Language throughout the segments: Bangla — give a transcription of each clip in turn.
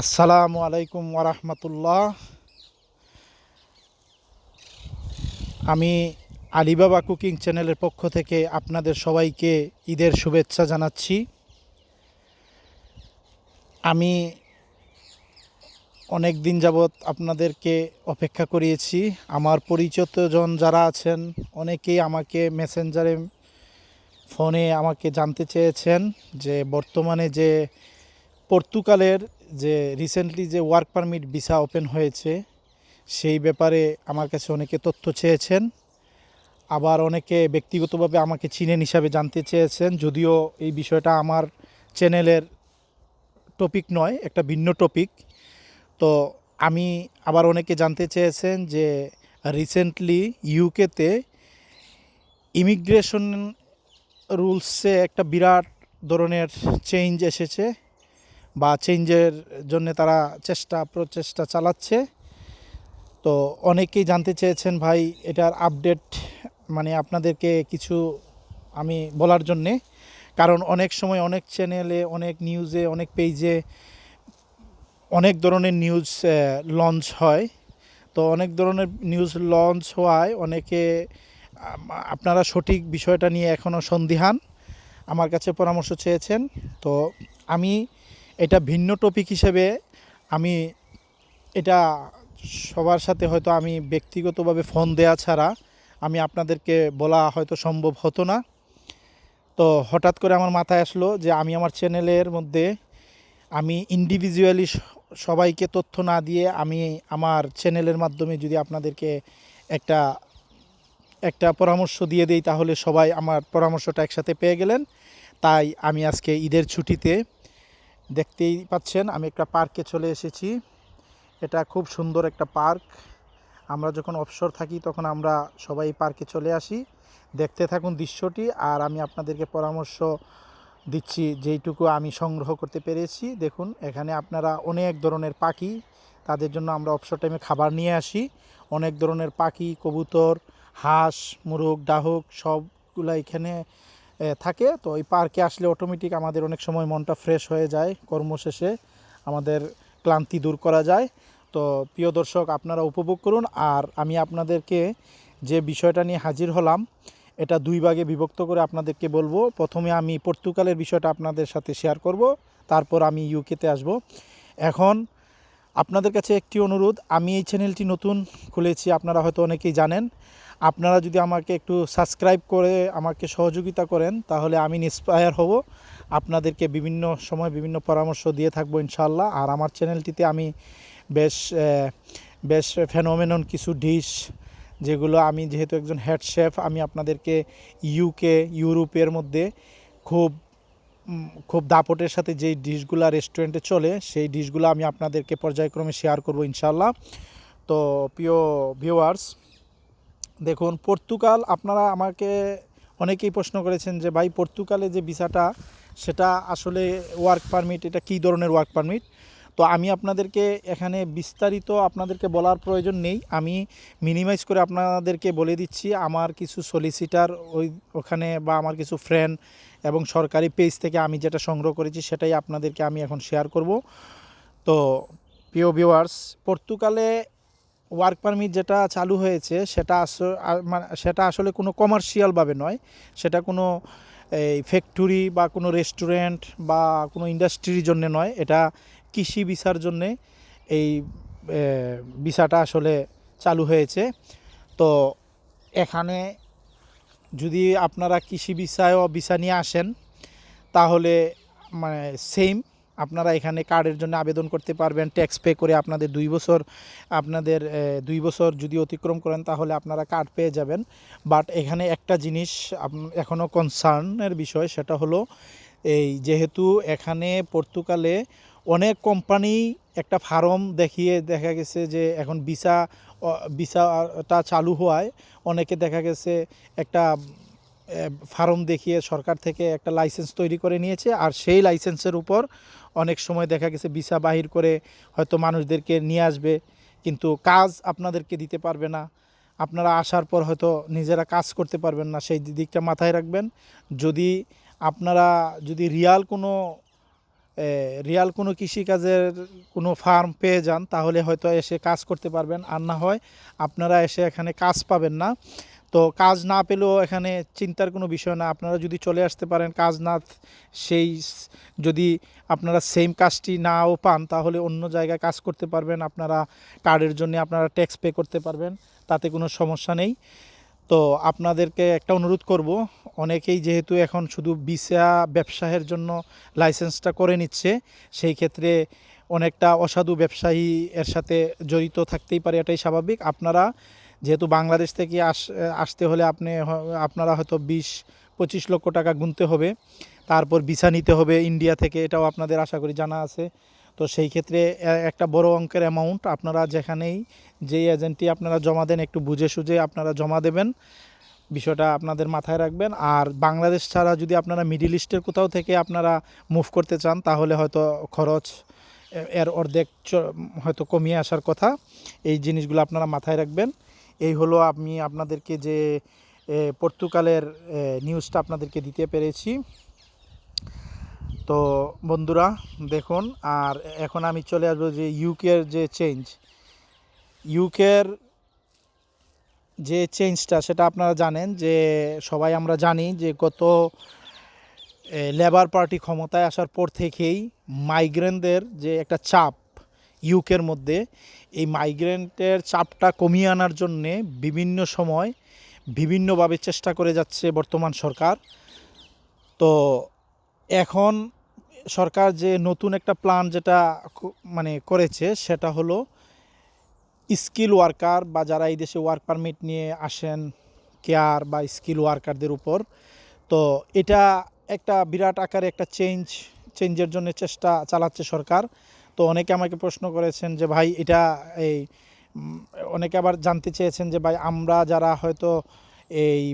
আসসালামু আলাইকুম ওরহমতুল্লাহ আমি আলিবাবা কুকিং চ্যানেলের পক্ষ থেকে আপনাদের সবাইকে ঈদের শুভেচ্ছা জানাচ্ছি। আমি অনেক দিন যাবৎ আপনাদেরকে অপেক্ষা করিয়েছি। আমার পরিচিতজন যারা আছেন, অনেকেই আমাকে মেসেঞ্জারে, ফোনে আমাকে জানতে চেয়েছেন যে বর্তমানে যে পর্তুগালের যে রিসেন্টলি যে ওয়ার্ক পারমিট ভিসা ওপেন হয়েছে, সেই ব্যাপারে আমার কাছে অনেকে তথ্য চেয়েছেন। আবার অনেকে ব্যক্তিগতভাবে আমাকে চিনেন হিসাবে জানতে চেয়েছেন। যদিও এই বিষয়টা আমার চ্যানেলের টপিক নয়, একটা ভিন্ন টপিক তো আমি আবার অনেকে জানতে চেয়েছেন যে রিসেন্টলি ইউকেতে ইমিগ্রেশন রুলসে একটা বিরাট ধরনের চেঞ্জ এসেছে। বা চেঞ্জের জন্য তারা চেষ্টা, প্রচেষ্টা চালাচ্ছে। তো অনেকেই জানতে চেয়েছেন ভাই, এটার আপডেট মানে আপনাদেরকে কিছু আমি বলার জন্যে। কারণ অনেক সময় অনেক চ্যানেলে অনেক নিউজে অনেক পেজে অনেক ধরনের নিউজ লঞ্চ হয়। তো অনেক ধরনের নিউজ লঞ্চ হওয়ায় অনেকে আপনারা সঠিক বিষয়টা নিয়ে এখনও সন্দিহান। আমার কাছে পরামর্শ চেয়েছেন। তো আমি এটা ভিন্ন টপিক হিসেবে আমি এটা সবার সাথে হয়তো আমি ব্যক্তিগতভাবে ফোন দেয়া ছাড়া আমি আপনাদেরকে বলা হয়তো সম্ভব হতো না। তো হঠাৎ করে আমার মাথায় আসলো যে আমি আমার চ্যানেলের মধ্যে আমি ইন্ডিভিজুয়ালি সবাইকে তথ্য না দিয়ে আমি আমার চ্যানেলের মাধ্যমে যদি আপনাদেরকে একটা একটা পরামর্শ দিয়ে দেই তাহলে সবাই আমার পরামর্শটা একসাথে পেয়ে গেলেন। তাই আমি আজকে ঈদের ছুটিতে দেখতেই পাচ্ছেন, আমি একটা পার্কে চলে এসেছি। এটা খুব সুন্দর একটা পার্ক। আমরা যখন অবসর থাকি, তখন আমরা সবাই পার্কে চলে আসি। দেখতে থাকুন দৃশ্যটি, আর আমি আপনাদেরকে পরামর্শ দিচ্ছি যেইটুকু আমি সংগ্রহ করতে পেরেছি। দেখুন, এখানে আপনারা অনেক ধরনের পাখি, তাদের জন্য আমরা অবসর টাইমে খাবার নিয়ে আসি। অনেক ধরনের পাখি, কবুতর, হাঁস, মুরগ, ডাহুক, সবগুলো এখানে থাকে। তো এই পার্কে আসলে অটোমেটিক আমাদের অনেক সময় মনটা ফ্রেশ হয়ে যায়। কর্মশেষে আমাদের ক্লান্তি দূর করা যায়। তো প্রিয় দর্শক, আপনারা উপভোগ করুন। আর আমি আপনাদেরকে যে বিষয়টা নিয়ে হাজির হলাম, এটা দুই ভাগে বিভক্ত করে আপনাদেরকে বলব। প্রথমে আমি পর্তুগালের বিষয়টা আপনাদের সাথে শেয়ার করব, তারপর আমি ইউকেতে আসব। এখন আপনাদের কাছে একটি অনুরোধ, আমি এই চ্যানেলটি নতুন খুলেছি, আপনারা হয়তো অনেকেই জানেন। আপনারা যদি আমাকে একটু সাবস্ক্রাইব করে আমাকে সহযোগিতা করেন, তাহলে আমি ইন্সপায়ার হব। আপনাদেরকে বিভিন্ন সময় বিভিন্ন পরামর্শ দিয়ে থাকব ইনশাল্লাহ আর আমার চ্যানেলটিতে আমি বেশ বেশ ফেনোমেনন কিছু ডিশ যেগুলো আমি যেহেতু একজন হেড শেফ আমি আপনাদেরকে ইউকে ইউরোপের মধ্যে খুব খুব দাপটের সাথে যেই ডিশগুলো রেস্টুরেন্টে চলে, সেই ডিশগুলো আমি আপনাদেরকে পর্যায়ক্রমে শেয়ার করব ইনশাল্লাহ তো প্রিয় ভিউয়ার্স দেখুন, পর্তুগাল, আপনারা আমাকে অনেকেই প্রশ্ন করেছেন যে, ভাই, পর্তুগালে যে ভিসাটা, সেটা আসলে ওয়ার্ক পারমিট এটা কী ধরনের ওয়ার্ক পারমিট তো আমি আপনাদেরকে এখানে বিস্তারিত আপনাদেরকে বলার প্রয়োজন নেই। আমি মিনিমাইজ করে আপনাদেরকে বলে দিচ্ছি, আমার কিছু সলিসিটার ওই, ওখানে বা আমার কিছু ফ্রেন্ড এবং সরকারি পেজ থেকে আমি যেটা সংগ্রহ করেছি, সেটাই আপনাদেরকে আমি এখন শেয়ার করব। তো, প্রিয় ভিউয়ার্স পর্তুগালে ওয়ার্ক পারমিট যেটা চালু হয়েছে, সেটা মানে সেটা আসলে কোনো কমার্শিয়ালভাবে নয়। সেটা কোনো, এই ফ্যাক্টরি বা কোনো রেস্টুরেন্ট বা কোনো ইন্ডাস্ট্রির জন্য নয়। এটা কৃষি ভিসার জন্যে এই ভিসাটা আসলে চালু হয়েছে। তো এখানে যদি আপনারা কৃষি ভিসায়ও ভিসা নিয়ে আসেন, তাহলে মানে সেম আপনারা এখানে কার্ডের জন্য আবেদন করতে পারবেন। ট্যাক্স পে করে আপনাদের দুই বছর, আপনাদের দুই বছর যদি অতিক্রম করেন তাহলে আপনারা কার্ড পেয়ে যাবেন। বাট এখানে একটা জিনিস এখনও কনসার্নের বিষয়, সেটা হলো এই যেহেতু এখানে পর্তুগালে অনেক কোম্পানি একটা ফার্ম দেখিয়ে দেখা গেছে যে এখন ভিসা ভিসাটা চালু হওয়ায় অনেকে দেখা গেছে একটা ফার্ম দেখিয়ে সরকার থেকে একটা লাইসেন্স তৈরি করে নিয়েছে। আর সেই লাইসেন্সের উপর অনেক সময় দেখা গেছে ভিসা বাহির করে হয়তো মানুষদেরকে নিয়ে আসবে, কিন্তু কাজ আপনাদেরকে দিতে পারবে না। আপনারা আসার পর হয়তো নিজেরা কাজ করতে পারবেন না, সেই দিকটা মাথায় রাখবেন। যদি আপনারা, যদি রিয়াল কোনো রিয়াল কোনো কৃষিকাজের কোনো ফার্ম পেয়ে যান, তাহলে হয়তো এসে কাজ করতে পারবেন। আর না হয় আপনারা এসে এখানে কাজ পাবেন না। তো কাজ না পেলেও এখানে চিন্তার কোনো বিষয় না। আপনারা যদি চলে আসতে পারেন কাজ না, সেই যদি আপনারা সেম কাজটি নাও পান, তাহলে অন্য জায়গায় কাজ করতে পারবেন। আপনারা কার্ডের জন্য আপনারা ট্যাক্স পে করতে পারবেন, তাতে কোনো সমস্যা নেই। তো আপনাদেরকে একটা অনুরোধ করব, অনেকেই যেহেতু এখন শুধু বিসা ব্যবসায়ের জন্য লাইসেন্সটা করে নিচ্ছে, সেই ক্ষেত্রে অনেকটা অসাধু ব্যবসায়ী এর সাথে জড়িত থাকতেই পারে, এটাই স্বাভাবিক। আপনারা যেহেতু বাংলাদেশ থেকে আস, আসতে হলে আপনি আপনারা হয়তো বিশ, পঁচিশ লক্ষ টাকা গুনতে হবে। তারপর ভিসা নিতে হবে ইন্ডিয়া থেকে, এটাও আপনাদের আশা করি জানা আছে। তো সেই ক্ষেত্রে একটা বড় অঙ্কের অ্যামাউন্ট আপনারা যেখানেই যেই এজেন্টটি আপনারা জমা দেন, একটু বুঝে সুঝে আপনারা জমা দেবেন। বিষয়টা আপনাদের মাথায় রাখবেন। আর বাংলাদেশ ছাড়া যদি আপনারা মিডিল ইস্টের কোথাও থেকে আপনারা মুভ করতে চান, তাহলে হয়তো খরচ এর অর্ধেক হয়তো কমিয়ে আসার কথা। এই জিনিসগুলো আপনারা মাথায় রাখবেন। এই হলো আমি আপনাদেরকে যে পর্তুগালের নিউজটা আপনাদেরকে দিতে পেরেছি। তো বন্ধুরা, দেখুন, আর এখন আমি চলে আসব যে ইউকের যে চেঞ্জ ইউকের যে চেঞ্জটা সেটা আপনারা জানেন যে, সবাই আমরা জানি যে গত লেবার পার্টি ক্ষমতায় আসার পর থেকেই মাইগ্রেনদের যে একটা চাপ ইউকের মধ্যে এই মাইগ্রেন্টের চাপটা কমিয়ে আনার জন্যে বিভিন্ন সময় বিভিন্নভাবে চেষ্টা করে যাচ্ছে বর্তমান সরকার। তো এখন সরকার যে নতুন একটা প্ল্যান যেটা মানে করেছে সেটা হলো স্কিল ওয়ার্কার বা যারা এই দেশে ওয়ার্ক পারমিট নিয়ে আসেন কেয়ার বা স্কিল ওয়ার্কারদের উপর। তো এটা একটা বিরাট আকারে একটা চেঞ্জ চেঞ্জের জন্য চেষ্টা চালাচ্ছে সরকার। তো অনেকে আমাকে প্রশ্ন করেছেন যে, ভাই, এটা এই অনেকে আবার জানতে চেয়েছেন যে, ভাই, আমরা যারা হয়তো এই,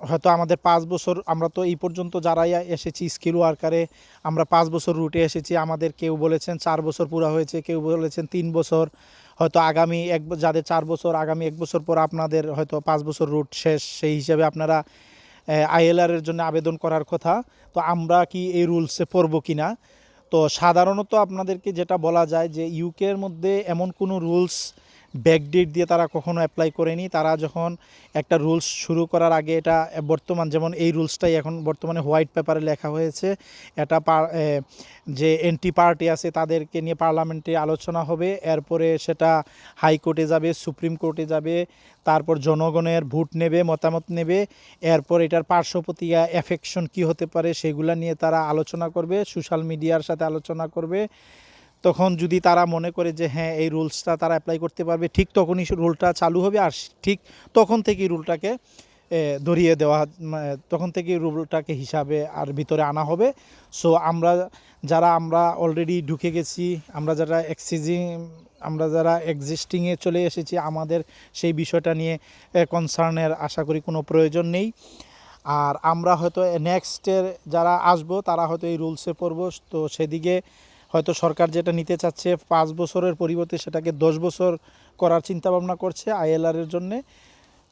হয়তো আমাদের পাঁচ বছর, আমরা তো এই পর্যন্ত যারাই এসেছি স্কিল ওয়ার্কারে আমরা পাঁচ বছর রুটে এসেছি, আমাদের কেউ বলেছেন চার বছর পুরো হয়েছে, কেউ বলেছেন তিন বছর, হয়তো আগামী এক, যাদের চার বছর, আগামী এক বছর পর আপনাদের হয়তো পাঁচ বছর রুট শেষ, সেই হিসাবে আপনারা আইএলআরের জন্য আবেদন করার কথা, তো আমরা কি এই রুলসে পড়ব কি না তো সাধারণত আপনাদেরকে যেটা বলা যায় যে ইউকের মধ্যে এমন কোনো রুলস ব্যাকডেট দিয়ে তারা কখনো অ্যাপ্লাই করেনি। তারা যখন একটা রুলস শুরু করার আগে এটা বর্তমান যেমন এই রুলসটাই এখন বর্তমানে হোয়াইট পেপারে লেখা হয়েছে, এটা যে এন্টি পার্টি আছে তাদেরকে নিয়ে পার্লামেন্টে আলোচনা হবে। এরপরে সেটা হাইকোর্টে যাবে সুপ্রিম কোর্টে যাবে, তারপর জনগণের ভোট নেবে, মতামত নেবে। এরপর এটার পার্শ্বপ্রতিক্রিয়া এফেকশন কি হতে পারে সেগুলা নিয়ে তারা আলোচনা করবে সোশ্যাল মিডিয়ার সাথে আলোচনা করবে। তখন যদি তারা মনে করে যে হ্যাঁ এই রুলসটা তারা অ্যাপ্লাই করতে পারবে, ঠিক তখনই রুলটা চালু হবে আর ঠিক তখন থেকেই রুলটাকে ধরিয়ে দেওয়া তখন থেকেই রুলটাকে হিসাবে আর ভিতরে আনা হবে। সো আমরা যারা, আমরা অলরেডি ঢুকে গেছি, আমরা যারা এক্সিজিং আমরা যারা এক্সিস্টিংয়ে চলে এসেছি, আমাদের সেই বিষয়টা নিয়ে কনসার্নের আশা করি কোনো প্রয়োজন নেই। আর আমরা হয়তো নেক্সটের যারা আসব, তারা হয়তো এই রুলসে পড়ব। তো সেদিকে হয়তো সরকার যেটা নিতে চাচ্ছে, পাঁচ বছরের পরিবর্তে সেটাকে দশ বছর করার চিন্তা ভাবনা করছে আইএলআর এর জন্যে।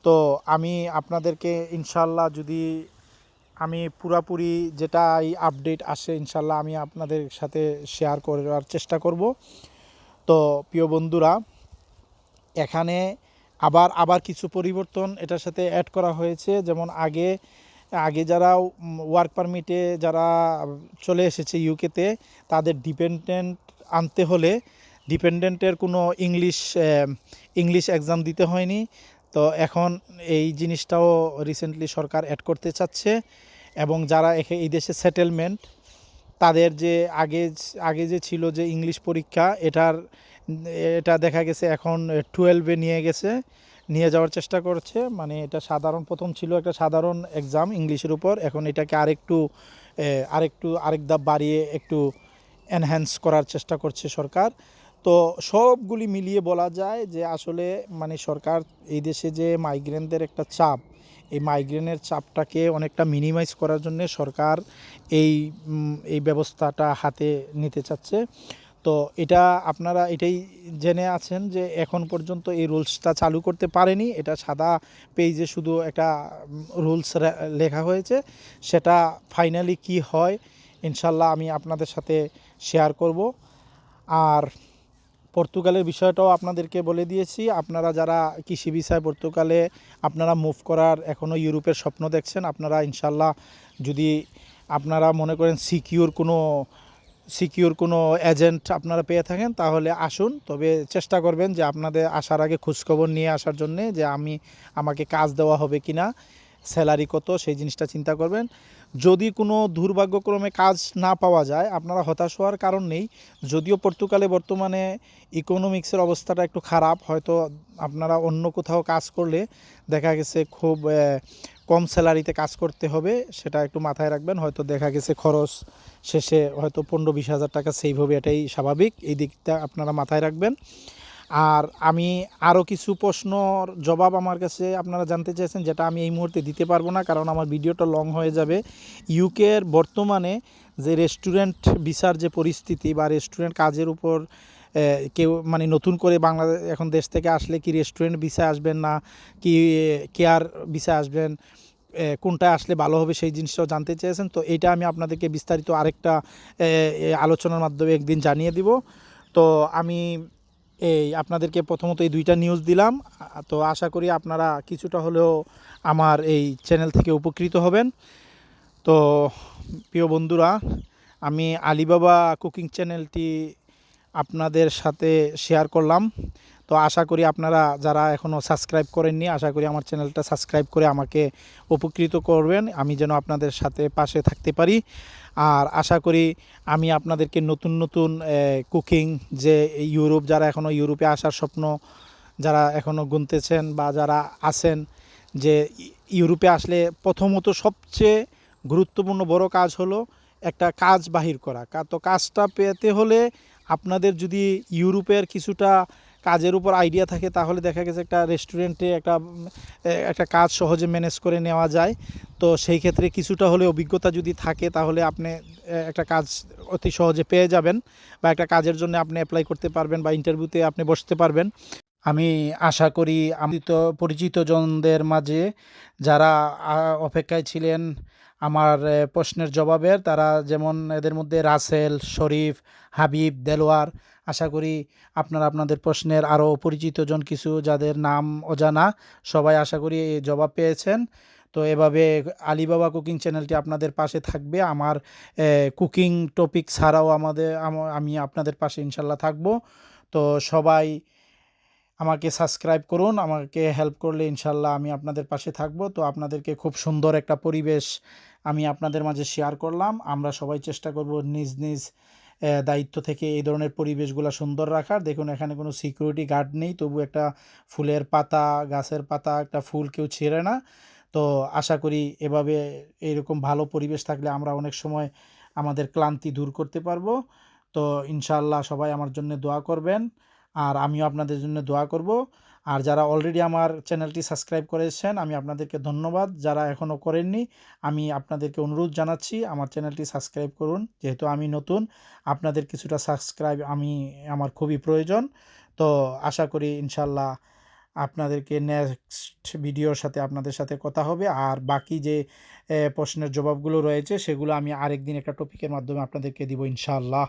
তো আমি আপনাদেরকে ইনশাল্লাহ যদি আমি পুরাপুরি যেটা এই আপডেট আসে ইনশাল্লাহ আমি আপনাদের সাথে শেয়ার করার চেষ্টা করব। তো প্রিয় বন্ধুরা, এখানে আবার আবার কিছু পরিবর্তন এটার সাথে অ্যাড করা হয়েছে। যেমন আগে আগে যারা ওয়ার্ক পারমিটে যারা চলে এসেছে ইউকেতে তাদের ডিপেন্ডেন্ট আনতে হলে ডিপেন্ডেন্টের কোনো ইংলিশ ইংলিশ এক্সাম দিতে হয়নি। তো এখন এই জিনিসটাও রিসেন্টলি সরকার অ্যাড করতে চাচ্ছে এবং যারা এই দেশে সেটেলমেন্ট তাদের যে আগে আগে যে ছিল যে ইংলিশ পরীক্ষা, এটার এটা দেখা গেছে এখন টুয়েলভে নিয়ে গেছে। নিয়ে যাওয়ার চেষ্টা করছে। মানে এটা সাধারণ, প্রথম ছিল একটা সাধারণ এক্সাম ইংলিশের উপর। এখন এটাকে আরেকটু আরেকটু, আরেক ধাপ বাড়িয়ে একটু এনহ্যান্স করার চেষ্টা করছে সরকার। তো সবগুলি মিলিয়ে বলা যায় যে আসলে মানে সরকার এই দেশে যে মাইগ্রেনদের একটা চাপ, এই মাইগ্রেনের চাপটাকে অনেকটা মিনিমাইজ করার জন্য সরকার এই এই ব্যবস্থাটা হাতে নিতে চাচ্ছে। তো এটা আপনারা এটাই জেনে আছেন যে এখন পর্যন্ত এই রুলসটা চালু করতে পারেনি। এটা সাদা পেজে শুধু একটা রুলস লেখা হয়েছে। সেটা ফাইনালি কি হয় ইনশাল্লাহ আমি আপনাদের সাথে শেয়ার করব। আর পর্তুগালের বিষয়টাও আপনাদেরকে বলে দিয়েছি। আপনারা যারা কৃষি বিষয় পর্তুগালে, আপনারা মুভ করার এখনও ইউরোপের স্বপ্ন দেখছেন। আপনারা ইনশাল্লাহ যদি আপনারা মনে করেন সিকিউর কোনো সিকিউর কোনো এজেন্ট আপনারা পেয়ে থাকেন, তাহলে আসুন। তবে চেষ্টা করবেন যে আপনাদের আসার আগে খোঁজখবর নিয়ে আসার জন্যে যে আমি, আমাকে কাজ দেওয়া হবে কি না স্যালারি কত, সেই জিনিসটা চিন্তা করবেন। যদি কোনো দুর্ভাগ্যক্রমে কাজ না পাওয়া যায়, আপনারা হতাশ হওয়ার কারণ নেই। যদিও পর্তুগালে বর্তমানে ইকোনমিক্সের অবস্থাটা একটু খারাপ, হয়তো আপনারা অন্য কোথাও কাজ করলে দেখা গেছে খুব কম স্যালারিতে কাজ করতে হবে, সেটা একটু মাথায় রাখবেন। হয়তো দেখা গেছে খরচ শেষে হয়তো পনেরো বিশ হাজার টাকা সেভ হবে, এটাই স্বাভাবিক। এই দিকটা আপনারা মাথায় রাখবেন। আর আমি আরও কিছু প্রশ্নর জবাব আমার কাছে আপনারা জানতে চাইছেন, যেটা আমি এই মুহূর্তে দিতে পারব না, কারণ আমার ভিডিওটা লং হয়ে যাবে। ইউকের বর্তমানে যে রেস্টুরেন্ট বিচার যে পরিস্থিতি বা রেস্টুরেন্ট কাজের উপর কেউ মানে নতুন করে বাংলাদেশ এখন দেশ থেকে আসলে কি রেস্টুরেন্ট ভিসা আসবেন না কি কেয়ার ভিসা আসবেন এ, কোনটায় আসলে ভালো হবে সেই জিনিসটাও জানতে চেয়েছেন। তো এটা আমি আপনাদেরকে বিস্তারিত আরেকটা আলোচনার মাধ্যমে একদিন জানিয়ে দিব। তো আমি এই আপনাদেরকে প্রথমত এই দুইটা নিউজ দিলাম। তো আশা করি আপনারা কিছুটা হলেও আমার এই চ্যানেল থেকে উপকৃত হবেন। তো প্রিয় বন্ধুরা আমি আলিবাবা কুকিং চ্যানেলটি আপনাদের সাথে শেয়ার করলাম। তো আশা করি আপনারা যারা এখনও সাবস্ক্রাইব করেননি, আশা করি আমার চ্যানেলটা সাবস্ক্রাইব করে আমাকে উপকৃত করবেন। আমি যেন আপনাদের সাথে পাশে থাকতে পারি। আর আশা করি আমি আপনাদেরকে নতুন নতুন কুকিং যে ইউরোপ, যারা এখনও ইউরোপে আসার স্বপ্ন, যারা এখনও গুনতেছেন বা যারা আছেন, যে ইউরোপে আসলে প্রথমত সবচেয়ে গুরুত্বপূর্ণ বড় কাজ হলো একটা কাজ বাহির করা। তো কাজটা পেতে হলে আপনাদের যদি ইউরোপের কিছুটা কাজের উপর আইডিয়া থাকে, তাহলে দেখা গেছে একটা রেস্টুরেন্টে একটা একটা কাজ সহজে ম্যানেজ করে নেওয়া যায়। তো সেই ক্ষেত্রে কিছুটা হলে অভিজ্ঞতা যদি থাকে, তাহলে আপনি একটা কাজ অতি সহজে পেয়ে যাবেন বা একটা কাজের জন্য আপনি অ্যাপ্লাই করতে পারবেন বা ইন্টারভিউতে আপনি বসতে পারবেন। আমি আশা করি আমি তো পরিচিতজনদের মাঝে যারা অপেক্ষায় ছিলেন আমার প্রশ্নের জবাবের তারা যেমন এদের মধ্যে রাসেল, শরীফ, হাবিব, দেলোয়ার, আশা করি আপনারা আপনাদের প্রশ্নের আরও পরিচিত জন কিছু যাদের নাম অজানা, সবাই আশা করি জবাব পেয়েছেন। তো এভাবে আলিবাবা কুকিং চ্যানেলটি আপনাদের পাশে থাকবে। আমার কুকিং টপিক ছাড়াও আমাদের আমি আপনাদের পাশে ইনশাল্লাহ থাকব। তো সবাই আমাকে সাবস্ক্রাইব করুন, আমাকে হেল্প করলে ইনশাল্লাহ আমি আপনাদের পাশে থাকব। তো আপনাদেরকে খুব সুন্দর একটা পরিবেশ আমি আপনাদের মাঝে শেয়ার করলাম। আমরা সবাই চেষ্টা করব নিজ নিজ দায়িত্ব থেকে এই ধরনের পরিবেশগুলো সুন্দর রাখার। দেখুন, এখানে কোনো সিকিউরিটি গার্ড নেই, তবু একটা ফুলের পাতা, গাছের পাতা, একটা ফুল কেউ ছেড়ে না। তো আশা করি এভাবে এরকম ভালো পরিবেশ থাকলে আমরা অনেক সময় আমাদের ক্লান্তি দূর করতে পারব। তো ইনশাল্লাহ সবাই আমার জন্য দোয়া করবেন। আর আমিও আপনাদের জন্য দোয়া করব। আর যারা অলরেডি আমার চ্যানেলটি সাবস্ক্রাইব করেছেন, আমি আপনাদেরকে ধন্যবাদ। যারা এখনও করেননি, আমি আপনাদেরকে অনুরোধ জানাচ্ছি, আমার চ্যানেলটি সাবস্ক্রাইব করুন। যেহেতু আমি নতুন, আপনাদের কিছুটা সাবস্ক্রাইব আমি, আমার খুবই প্রয়োজন। তো আশা করি ইনশাল্লাহ আপনাদেরকে নেক্সট ভিডিওর সাথে আপনাদের সাথে কথা হবে। আর বাকি যে প্রশ্নের জবাবগুলো রয়েছে, সেগুলো আমি আরেকদিন একটা টপিকের মাধ্যমে আপনাদেরকে দিব ইনশাআল্লাহ।